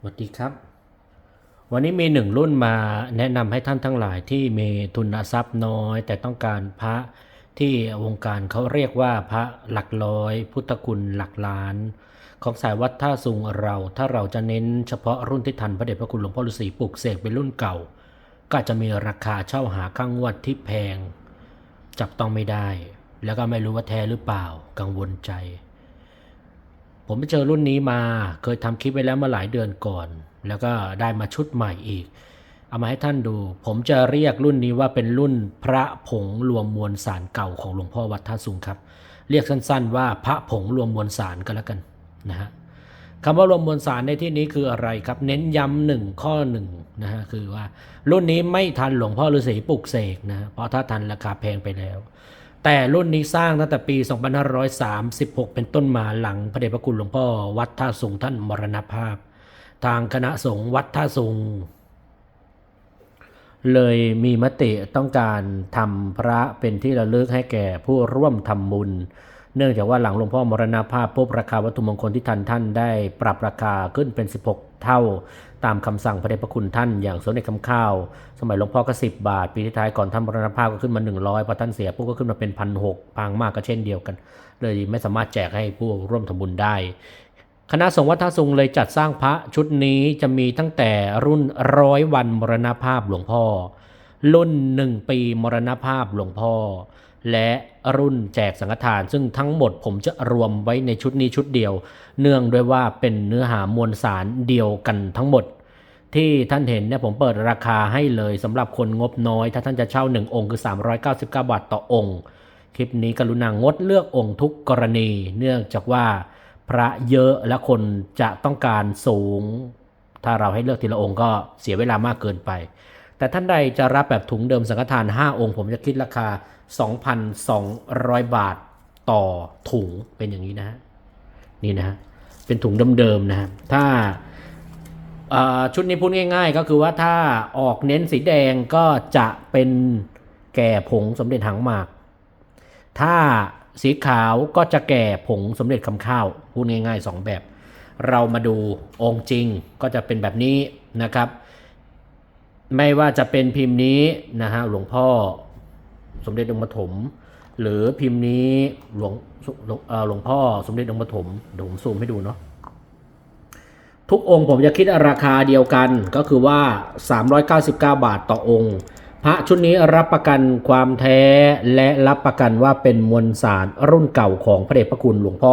สวัสดีครับ วันนี้มีหนึ่งรุ่นมาแนะนำให้ท่านทั้งหลายที่มีทุนทรัพย์น้อย แต่ต้องการพระที่วงการเขาเรียกว่าพระหลักร้อย พุทธคุณหลักล้าน ของสายวัดท่าสุงเรา ถ้าเราจะเน้นเฉพาะรุ่นที่ทันพระเดชพระคุณหลวงพ่อฤาษีปลุกเสกเป็นรุ่นเก่า ก็จะมีราคาเช่าหาข้างงวดที่แพง จับต้องไม่ได้ แล้วก็ไม่รู้ว่าแท้หรือเปล่ากังวลใจ ผมไปเจอรุ่นนี้มา เคยทำคลิปไว้แล้วเมื่อหลายเดือนก่อน แล้วก็ได้มาชุดใหม่อีก เอามาให้ท่านดู ผมจะเรียกรุ่นนี้ว่าเป็นรุ่นพระผงรวมมวลสารเก่าของหลวงพ่อวัดท่าสุงครับ เรียกสั้นๆ ว่าพระผงรวมมวลสารก็แล้วกันนะฮะคำว่ารวมมวลสารในที่นี้คืออะไรครับ เน้นย้ำหนึ่งข้อหนึ่งนะฮะคือว่า รุ่นนี้ไม่ทันหลวงพ่อฤาษีปลุกเสกนะฮะเพราะถ้าทันราคาแพงไปแล้ว แต่รุ่นนี้สร้างตั้งแต่ปี 2536 เป็นต้นมาหลังพระเดชพระคุณหลวงพ่อวัดท่าสงท่านมรณภาพ ทางคณะสงฆ์วัดท่าสงเลยมีมติต้องการทำพระเป็นที่ระลึกให้แก่ผู้ร่วมทำบุญ เนื่องจากว่าหลังหลวงพ่อมรณภาพพบราคาวัตถุมงคลที่ท่านท่านได้ปรับราคาขึ้นเป็น 16 เท่า ตามคำสั่งพระเดชพระคุณท่านอย่างสมเด็จคำข้าว สมัยหลวงพ่อก็10บาท ปีที่ท้ายก่อนท่านมรณภาพก็ขึ้นมา 100พอท่านเสียปุ๊บก็ขึ้นมาเป็นพันหกพังมากก็เช่นเดียวกัน เลยไม่สามารถแจกให้ผู้ร่วมทำบุญได้คณะสงฆ์วัดท่าสุงเลยจัดสร้างพระชุดนี้จะมีตั้งแต่รุ่นร้อยวันมรณภาพหลวงพ่อ รุ่นหนึ่งปีมรณภาพหลวงพ่อ และ รุ่นแจกสังฆทาน ซึ่งทั้งหมดผมจะรวมไว้ในชุดนี้ชุดเดียว เนื่องด้วยว่าเป็นเนื้อหามวลสารเดียวกันทั้งหมด ที่ท่านเห็นเนี่ยผมเปิดราคาให้เลยสำหรับคนงบน้อย ถ้าท่านจะเช่า 1 องค์คือ 399 บาทต่อองค์ คลิปนี้กรุณางดเลือกองค์ทุกกรณี เนื่องจากว่าพระเยอะและคนจะต้องการสูง ถ้าเราให้เลือกทีละองค์ก็เสียเวลามากเกินไปแต่ท่านใดจะรับแบบถุงเดิมสังฆทาน 5 องค์ ผมจะคิดราคา 2,200 บาทต่อถุงเป็นอย่างนี้นะฮะนี่นะฮะเป็นถุงเดิมๆนะฮะถ้าชุดนี้พูดง่ายๆ ก็คือว่าถ้าออกเน้นสีแดงก็จะเป็นแก่ผงสมเด็จหางหมาก ถ้าสีขาวก็จะแก่ผงสมเด็จคำข้าว พูดง่ายๆ 2 แบบ เรามาดูองค์จริงก็จะเป็นแบบนี้นะครับ ไม่ว่าจะเป็นพิมพ์นี้นะฮะหลวงพ่อ สมเด็จองค์ปฐมหรือพิมพ์นี้หลวงหลวงหลวงพ่อสมเด็จองค์ปฐมเดี๋ยวผมซูมให้ดูเนาะทุกองค์ผมจะคิดราคาเดียวกันก็คือว่า 399 บาทต่อองค์ พระชุดนี้รับประกันความแท้และรับประกันว่าเป็นมวลสารรุ่นเก่าของพระเดชพระคุณหลวงพ่อ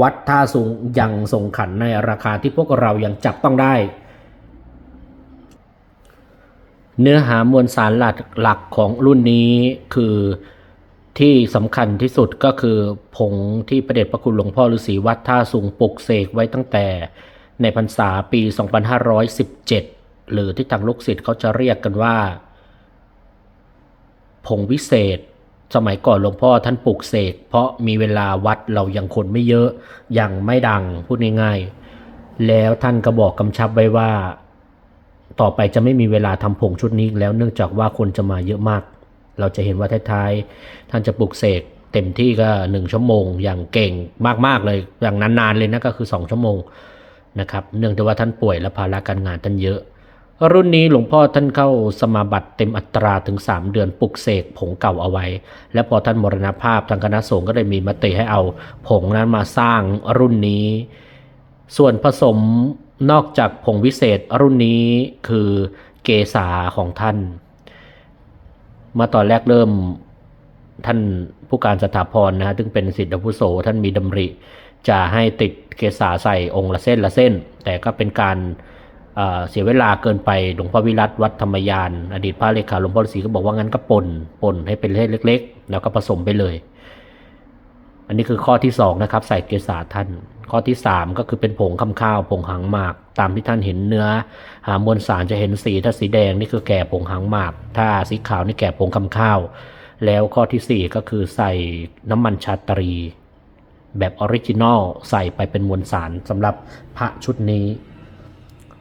วัดท่าสุงยังทรงขันในราคาที่พวกเรายังจับต้องได้ เนื้อหามวลสารหลักหลักของรุ่นนี้คือที่สำคัญที่สุดก็คือผงที่พระเดชพระคุณหลวงพ่อฤาษีวัดท่าสุงปลุกเสกไว้ตั้งแต่ในพรรษาปี 2517 หรือที่ทางลูกศิษย์เขาจะเรียกกันว่า ผงวิเศษ สมัยก่อนหลวงพ่อท่านปลูกเสกเพราะมีเวลาวัดเรายังคนไม่เยอะยังไม่ดังพูดง่ายๆ แล้วท่านก็บอกกำชับไว้ว่า ต่อไปจะไม่มีเวลาทำผงชุดนี้แล้วเนื่องจากว่าคนจะมาเยอะมาก เราจะเห็นว่าท้ายๆ ท่านจะปลุกเสกเต็มที่ก็หนึ่งชั่วโมง อย่างเก่งมากๆเลยอย่างนานๆเลยนะก็คือสองชั่วโมงนะครับเนื่องจากว่าท่านป่วยและภาระการงานท่านเยอะ รุ่นนี้หลวงพ่อท่านเข้าสมาบัติเต็มอัตราถึง 3 เดือนปลุกเสกผงเก่าเอาไว้ และพอท่านมรณภาพทางคณะสงฆ์ก็ได้มีมติให้เอาผงนั้นมาสร้างรุ่นนี้ ส่วนผสม นอกจากผงวิเศษรุ่นนี้คือเกษาของท่านมื่อตอนแรกเริ่มท่านผู้การสถาพรนะฮะซึ่งเป็นสิทธิผู้โสท่านมีดำริ จะให้ติดเกษาใส่องค์ละเส้นละเส้น แต่ก็เป็นการเอ่อเสียเวลาเกินไปหลวงพ่อวิรัตวัดธรรมยาน อดีตพระเลขาหลวงพ่อฤาษีก็บอกว่างั้นก็ปนปนให้เป็นเล็ก ๆ แล้วก็ผสมไปเลย อันนี้คือข้อที่สองนะครับใส่เกสาท่าน ข้อที่สามก็คือเป็นผงคำข้าวผงหางหมาก ตามที่ท่านเห็นเนื้อหามวลสารจะเห็นสีถ้าสีแดงนี่คือแก่ผงหางหมาก ถ้าสีขาวนี่แก่ผงคำข้าว แล้วข้อที่สี่ก็คือใส่น้ำมันชาตรี แบบออริจินอลใส่ไปเป็นมวลสารสำหรับพระชุดนี้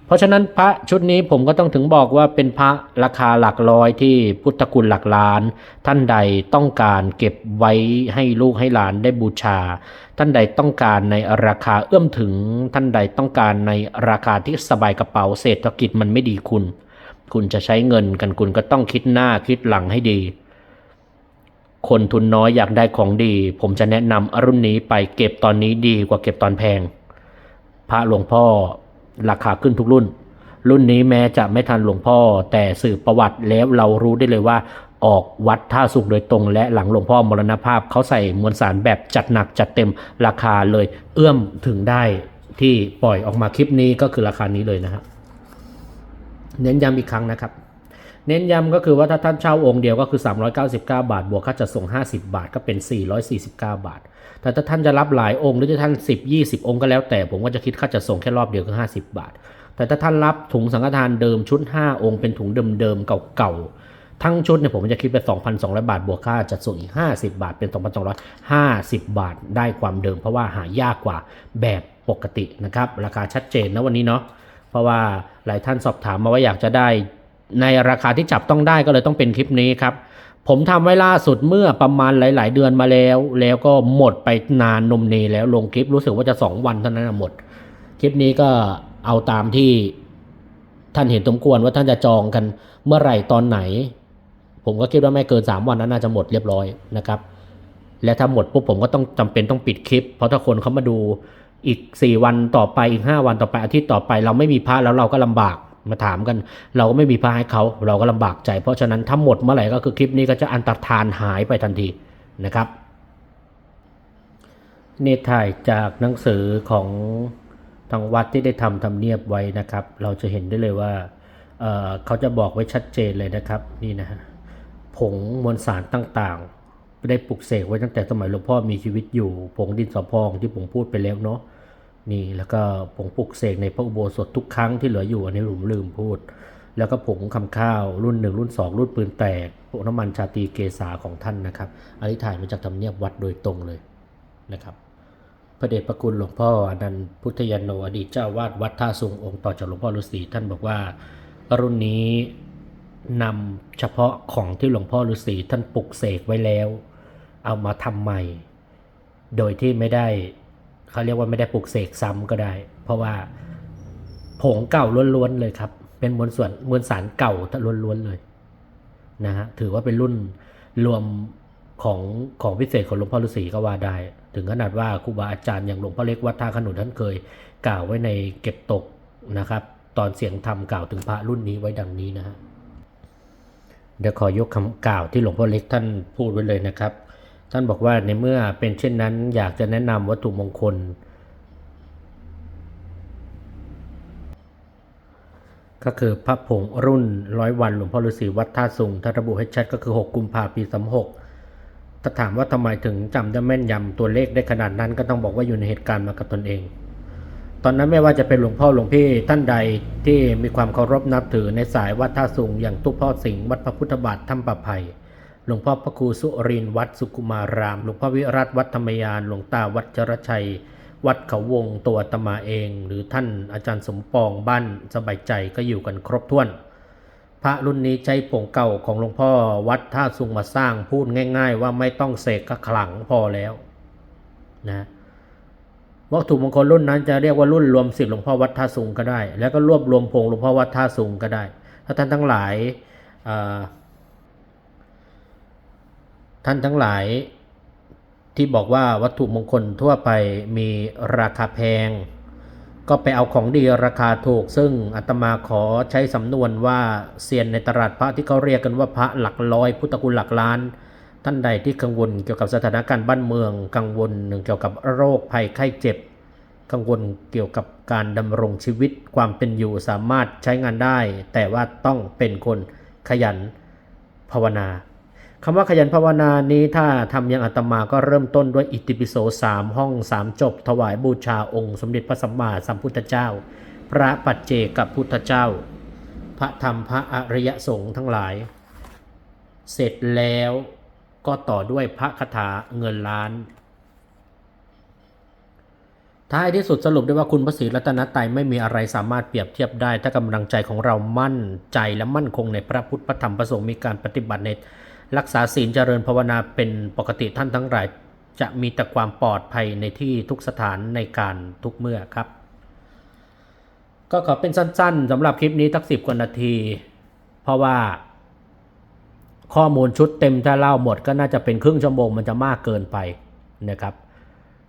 เพราะฉะนั้นพระชุดนี้ผมก็ต้องถึงบอกว่าเป็นพระราคาหลักร้อยที่พุทธคุณหลักล้าน ท่านใดต้องการเก็บไว้ให้ลูกให้หลานได้บูชา ท่านใดต้องการในราคาเอื้อมถึง ท่านใดต้องการในราคาที่สบายกระเป๋าเศรษฐกิจมันไม่ดีคุณ คุณจะใช้เงินกันคุณก็ต้องคิดหน้าคิดหลังให้ดี คนทุนน้อยอยากได้ของดี ผมจะแนะนำรุ่นนี้ไปเก็บตอนนี้ดีกว่าเก็บตอนแพง พระหลวงพ่อ ราคาขึ้นทุกรุ่น รุ่นนี้แม้จะไม่ทันหลวงพ่อ แต่สืบประวัติแล้วเรารู้ได้เลยว่าออกวัดท่าสุขโดยตรงและหลังหลวงพ่อมรณภาพเขาใส่มวลสารแบบจัดหนักจัดเต็มราคาเลยเอื้อมถึงได้ที่ปล่อยออกมาคลิปนี้ก็คือราคานี้เลยนะครับเน้นย้ำอีกครั้งนะครับ เน้นย้ำก็คือว่าถ้าท่านเช่าองค์เดียวก็คือ 399 บาท บวกค่าจัดส่ง 50 บาทก็เป็น 449 บาท แต่ถ้าท่านจะรับหลายองค์หรือจะท่าน 10 20 องค์ก็แล้วแต่ผมก็จะคิดค่าจัดส่งแค่รอบเดียวคือ50 บาท แต่ถ้าท่านรับถุงสังฆทานเดิมชุด 5 องค์เป็นถุงเดิมๆเก่าๆทั้งชุดเนี่ยผมจะคิดไป2,200 บาทบวกค่าจัดส่งอีก 50 บาทเป็น 2,250 บาทได้ความเดิม เพราะว่าหายากกว่าแบบปกตินะครับราคาชัดเจนนะวันนี้เนาะเพราะว่าหลายท่านสอบถามมาว่าอยากจะได้ในราคาที่จับต้องได้ก็เลยต้องเป็นคลิปนี้ครับ ผมทำไว้ล่าสุดเมื่อประมาณหลาย ๆ เดือนมาแล้ว แล้วก็หมดไปนานนมเนแล้วลงคลิปรู้สึกว่าจะ2วันเท่านั้นหมด คลิปนี้ก็เอาตามที่ท่านเห็นสมควรว่าท่านจะจองกันเมื่อไหร่ตอนไหน ผมก็คิดว่าไม่เกิน 3 วันนั้นน่าจะหมดเรียบร้อยนะครับ และถ้าหมดปุ๊บผมก็ต้องจำเป็นต้องปิดคลิป เพราะถ้าคนเขามาดูอีก 4 วันต่อไปอีก 5 วันต่อไปอาทิตย์ต่อไป เราไม่มีพระแล้วเราก็ลำบาก มาถามกัน เราก็ไม่มีพระให้เขาเราก็ลำบากใจ เพราะฉะนั้นถ้าหมดเมื่อไหร่ก็คือคลิปนี้ก็จะอันตรธานหายไปทันทีนะครับนี่ถ่ายจากหนังสือของทางวัดที่ได้ทำทำเนียบไว้นะครับ เราจะเห็นได้เลยว่าเเขาจะบอกไว้ชัดเจนเลยนะครับนี่นะฮะผงมวลสารต่างๆ ได้ปลุกเสกไว้ตั้งแต่สมัยหลวงพ่อมีชีวิตอยู่ ผงดินสอพองที่ผมพูดไปแล้วเนาะ นี่แล้วก็ผงปลุกเสกในพระอุโบสถทุกครั้งที่เหลืออยู่อันนี้ผมลืมพูด แล้วก็ผงคำข้าวรุ่นหนึ่งรุ่นสองรุ่นปืนแตกพวกน้ำมันชาตีเกษาของท่านนะครับอันนี้ถ่ายมาจากทำเนียบวัดโดยตรงเลยนะครับพระเดชพระคุณหลวงพ่ออนันต์พุทธยานโนอดีตเจ้าวาดวัดท่าสุงองค์ต่อจากหลวงพ่อฤาษีท่านบอกว่ารุ่นนี้นำเฉพาะของที่หลวงพ่อฤาษีท่านปลุกเสกไว้แล้ว เอามาทำใหม่ โดยที่ไม่ได้ เขาเรียกว่าไม่ได้ปลุกเสกซ้ำก็ได้ เพราะว่าผงเก่าล้วนๆเลยครับ เป็นมวลส่วนมวลสารเก่าล้วนๆเลยนะฮะถือว่าเป็นรุ่นรวมของของพิเศษของหลวงพ่อฤาษีก็ว่าได้ ถึงขนาดว่าครูบาอาจารย์อย่างหลวงพ่อเล็กวัดท่าขนุนท่านเคย กล่าวไว้ในเก็บตกนะครับ ตอนเสียงธรรมกล่าวถึงพระรุ่นนี้ไว้ดังนี้นะฮะเดี๋ยวขอยกคำกล่าวที่หลวงพ่อเล็กท่านพูดไว้เลยนะครับ ท่านบอกว่าในเมื่อเป็นเช่นนั้นอยากจะแนะนำวัตถุมงคล ก็คือพระผงรุ่นร้อยวันหลวงพ่อฤาษีวัดท่าสุงถ้าระบุให้ชัดก็คือ 6 กุมภาปีสามหกถ้าถามว่าทำไมถึงจำได้แม่นยำตัวเลขได้ขนาดนั้น ก็ต้องบอกว่าอยู่ในเหตุการณ์มากับตนเอง ตอนนั้นไม่ว่าจะเป็นหลวงพ่อหลวงพี่ท่านใดที่มีความเคารพนับถือในสายวัดท่าสุงอย่างทุกพ่อสิงห์วัดพระพุทธบาทถ้ำประไพ หลวงพ่อพระครูสุรินวัดสุกุมาราม หลวงพ่อวิรัตวัดธรรมยาน หลวงตาวัดจรชัย วัดเขาวงตัวตมาเอง หรือท่านอาจารย์สมปองบ้านสบายใจก็อยู่กันครบถ้วน พระรุ่นนี้ใช้ผงเก่าของหลวงพ่อวัดท่าสุงมาสร้างพูดง่าย ๆ ว่าไม่ต้องเสกก็ขลังพอแล้วนะวัตถุมงคลรุ่นนั้นจะเรียกว่ารุ่นรวมสิทธิ์หลวงพ่อวัดท่าสุงก็ได้ แล้วก็รวบรวมพงหลวงพ่อวัดท่าสุงก็ได้ ถ้าท่านทั้งหลายอ่อ ท่านทั้งหลายที่บอกว่าวัตถุมงคลทั่วไปมีราคาแพง ก็ไปเอาของดีราคาถูก ซึ่งอาตมาขอใช้สำนวนว่าเซียนในตลาดพระที่เขาเรียกกันว่าพระหลักร้อยพุทธคุณหลักล้าน ท่านใดที่กังวลเกี่ยวกับสถานการณ์บ้านเมือง กังวลเกี่ยวกับโรคภัยไข้เจ็บ กังวลเกี่ยวกับการดำรงชีวิตความเป็นอยู่สามารถใช้งานได้ แต่ว่าต้องเป็นคนขยันภาวนา คำว่าขยันภาวนานี้ถ้าทำอย่างอาตมาก็เริ่มต้นด้วยอิติปิโสสามห้องสามจบ ถวายบูชาองค์ สมเด็จพระสัมมาสัมพุทธเจ้า พระปัจเจกับพุทธเจ้า พระธรรมพระอริยสงฆ์ทั้งหลาย เสร็จแล้วก็ต่อด้วยพระคาถาเงินล้าน ท้ายที่สุดสรุปได้ว่าคุณพระศรีรัตนตรัยไม่มีอะไรสามารถเปรียบเทียบได้ ถ้ากำลังใจของเรามั่นใจและมั่นคงในพระพุทธพระธรรมพระสงฆ์มีการปฏิบัติใน รักษาศีลเจริญภาวนาเป็นปกติท่านทั้งหลาย จะมีแต่ความปลอดภัยในที่ทุกสถานในการทุกเมื่อครับ ก็ขอเป็นสั้นๆสำหรับคลิปนี้ทักสิบกว่านาที เพราะว่าข้อมูลชุดเต็มถ้าเล่าหมดก็น่าจะเป็นครึ่งชั่วโมงมันจะมากเกินไปนะครับ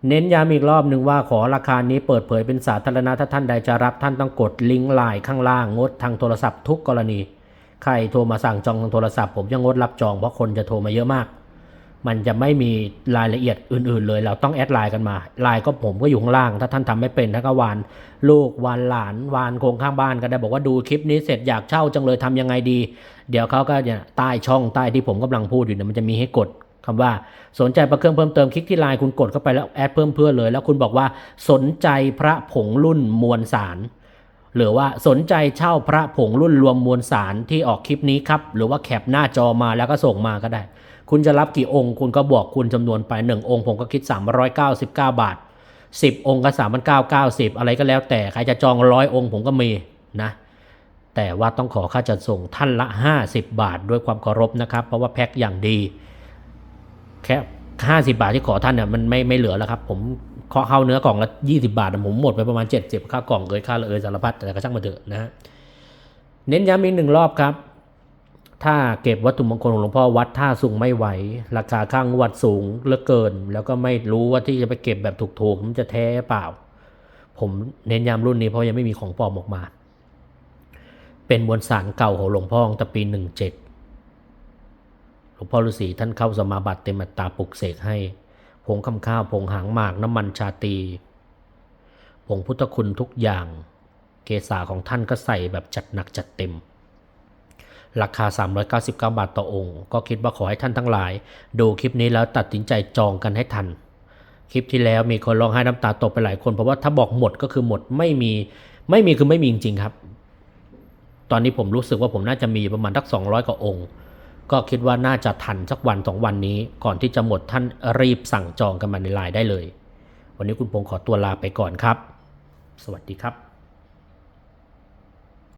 เน้นย้ำอีกรอบหนึ่งว่าขอราคานี้เปิดเผยเป็นสาธารณะถ้าท่านใดจะรับท่านต้องกดลิงก์ไลน์ข้างล่างงดทางโทรศัพท์ทุกกรณี ใครโทรมาสั่งจองทางโทรศัพท์ผมจะงดรับจองเพราะคนจะโทรมาเยอะมาก มันจะไม่มีรายละเอียดอื่น ๆ เลย เราต้องแอดไลน์กันมาไลน์ก็ผมก็อยู่ข้างล่าง ถ้าท่านทำไม่เป็นท่านก็วานลูกวานหลานวานโคงข้างบ้านก็ได้บอกว่าดูคลิปนี้เสร็จอยากเช่าจังเลยทำยังไงดี เดี๋ยวเขาก็เนี่ยใต้ช่องใต้ที่ผมกำลังพูดอยู่เนี่ยมันจะมีให้กดคำว่าสนใจประเครื่องเพิ่มเติมคลิกที่ไลน์คุณกดเข้าไปแล้วแอดเพิ่มเพื่อเลย แล้วคุณบอกว่าสนใจพระผงรุ่นมวลสาร หรือว่าสนใจเช่าพระผงรุ่นรวมมวลสารที่ออกคลิปนี้ครับ หรือว่าแคปหน้าจอมาแล้วก็ส่งมาก็ได้ คุณจะรับกี่องค์ คุณก็บอกคุณจำนวนไป 1 องค์ผมก็คิด 399 บาท 10 องค์ก็3,990 อะไรก็แล้วแต่ใครจะจองร้อยองค์ผมก็มีนะแต่ว่าต้องขอค่าจัดส่งท่านละ 50 บาท ด้วยความเคารพนะครับ เพราะว่าแพ็คอย่างดี แค่ 50 บาทที่ขอท่านเนี่ยมันไม่ไม่เหลือแล้วครับ ผม ขอเข้าเนื้อกล่องละ20บาทผมหมดไปประมาณ70ค่ากล่องเอยค่าละเอยสารพัดแต่ก็ช่างมาเถอะนะฮะเน้นย้ำอีกหนึ่งรอบครับ ถ้าเก็บวัตถุมงคลของหลวงพ่อวัดท่าสูงไม่ไหว ราคาข้างวัดสูงเหลือเกิน แล้วก็ไม่รู้ว่าที่จะไปเก็บแบบถูกๆมันจะแท้เปล่า ผมเน้นย้ำรุ่นนี้เพราะยังไม่มีของปลอมออกมา เป็นมวลสารเก่าของหลวงพ่อตั้งแต่ปี17หลวงพ่อฤาษีท่านเข้าสมาบัติเต็มอัตตราปลุกเสกให้ ผงคำข้าวผงหางหมากน้ำมันชาตีผงพุทธคุณทุกอย่าง เกษาของท่านก็ใส่แบบจัดหนักจัดเต็ม ราคา 399 บาทต่อองค์ ก็คิดว่าขอให้ท่านทั้งหลาย ดูคลิปนี้แล้วตัดสินใจจองกันให้ทัน คลิปที่แล้วมีคนร้องไห้น้ำตาตกไปหลายคน เพราะว่าถ้าบอกหมดก็คือหมดไม่มีไม่มีคือไม่มีจริงๆครับ ตอนนี้ผมรู้สึกว่าผมน่าจะมีประมาณทัก 200 กว่าองค์ ก็คิดว่าน่าจะทันสักวันสองวันนี้ ก่อนที่จะหมดท่านรีบสั่งจองกันมาในไลน์ได้เลย วันนี้คุณพงษ์ขอตัวลาไปก่อนครับ สวัสดีครับ